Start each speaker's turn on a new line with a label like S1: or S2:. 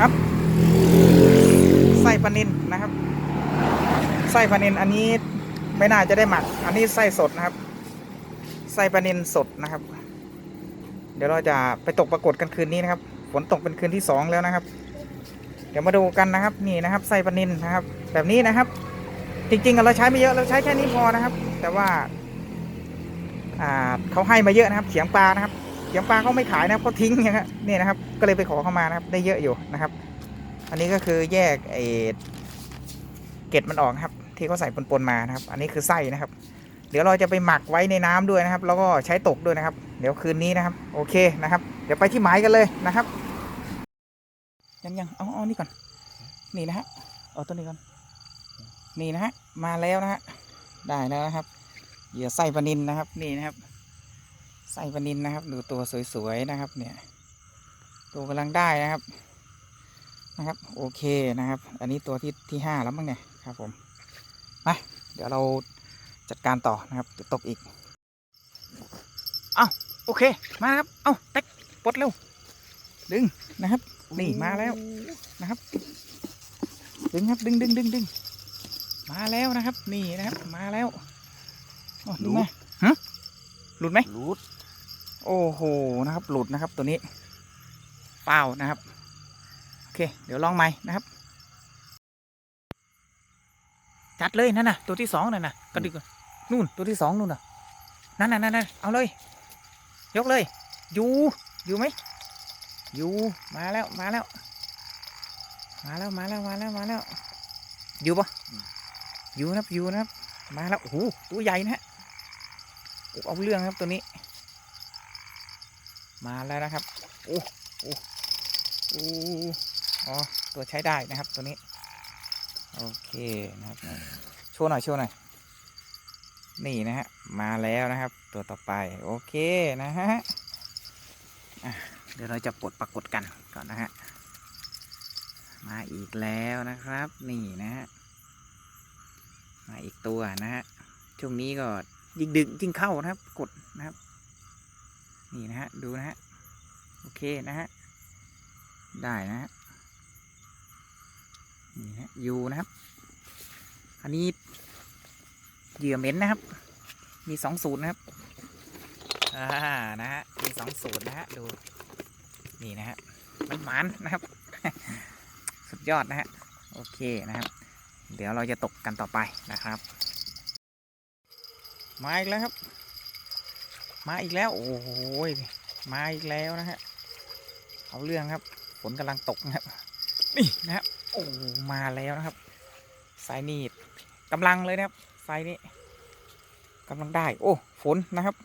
S1: ครับไส้ปลานินนะครับไส้ปลานินอันนี้ไม่น่าจะได้หมัก อันนี้ไส้สดนะครับไส้ปลานินสดนะครับ เดี๋ยวเราจะไปตกปรากฏกันคืนนี้นะครับ ฝนตกเป็นคืนที่สองแล้วนะครับ เดี๋ยวมาดูกันนะครับนี่นะครับไส้ปลานินนะครับ แบบนี้นะครับ จริงๆเราใช้ไม่เยอะเราใช้แค่นี้พอนะครับ แต่ว่าเขาให้มาเยอะนะครับ เขียงปลานะครับ เขียงปลาเขาไม่ขายนะครับเขาทิ้งอย่างเงี้ยนี่นะครับ ก็เลยไปขอเข้ามานะครับ ได้เยอะอยู่นะครับ อันนี้ก็คือแยกไอ้เกล็ดมันออกครับ ที่เขาใส่ปนๆมานะครับ อันนี้คือไส้นะครับ เดี๋ยวเราจะไปหมักไว้ในน้ำด้วยนะครับ แล้วก็ใช้ตกด้วยนะครับ เดี๋ยวคืนนี้นะครับ โอเคนะครับ เดี๋ยวไปที่หมายกันเลยนะครับ ยังยังเอาเอานี่ก่อน นี่นะฮะเอาตัวนี้ก่อนนี่นะฮะมาแล้วนะฮะได้แล้วนะครับเหยื่อไส้ปลานินนะครับ นี่นะครับ ไส้ปลานินนะครับ ดูตัวสวยๆนะครับ เนี่ย ตัวกำลังได้นะครับ นะครับ โอเคนะครับ อันนี้ตัวที่ที่ห้าแล้วมั้งเนี่ยครับผมมาเดี๋ยวเราจัดการต่อนะครับจะตกอีกเอ้าโอเค มาครับ เอาเต็กปลดเร็ว ดึงนะครับ นี่มาแล้วนะครับ ดึงครับ ดึงดึงดึงดึงมาแล้วนะครับ นี่นะครับ มาแล้วอ๋อดึงมฮะหลุดไหม
S2: รูด
S1: โอ้โหนะครับ หลุดนะครับตัวนี้เปล่านะครับ โอเค เดี๋ยวลองใหม่นะครับ จัดเลยนั่นน่ะ ตัวที่สองนั่นน่ะกระดึกนู่นตัวที่สองนู่นน่ะนั่นน่ะนั่นน่ะเอาเลย ยกเลย อยู่อยู่ไหมอยู่มาแล้วมาแล้ว มาแล้วมาแล้วมาแล้วมาแล้ว อยู่ปะอยู่นะครับอยู่นะครับ มาแล้วโอ้โหตัวใหญ่นะฮะโอ้เอาเรื่องครับตัวนี้ มาแล้วนะครับโอ้โอ้โอ้อ๋อตัวใช้ได้นะครับตัวนี้โอเคนะครับโชว์หน่อยโชว์หน่อยนี่นะฮะมาแล้วนะครับ ตัวต่อไปโอเคนะฮะเดี๋ยวเราจะปลดปรากฏกันก่อนนะฮะมาอีกแล้วนะครับ นี่นะฮะมาอีกตัวนะฮะช่วงนี้ก็ยิ่งดึกยิ่งเข้านะครับ กดนะครับ นี่นะฮะ ดูนะฮะ โอเคนะฮะ ได้นะฮะ นี่ฮะยูนะครับ อันนี้เหยื่อเหม็นนะครับ มีสองสูตรนะครับ อ่า นะฮะ มีสองสูตรนะฮะ ดู นี่นะฮะ มันหมานนะครับ สุดยอดนะฮะ โอเคนะครับ เดี๋ยวเราจะตกกันต่อไปนะครับ มาอีกแล้วครับ มาอีกแล้ว โอ้โหยมาอีกแล้วนะฮะเอาเรื่องครับฝนกำลังตกนะครับ นี่นะครับโอ้มาแล้วนะครับสายนีดกำลังเลยนะครับสายนี้กำลังได้ โอ้ฝนนะครับ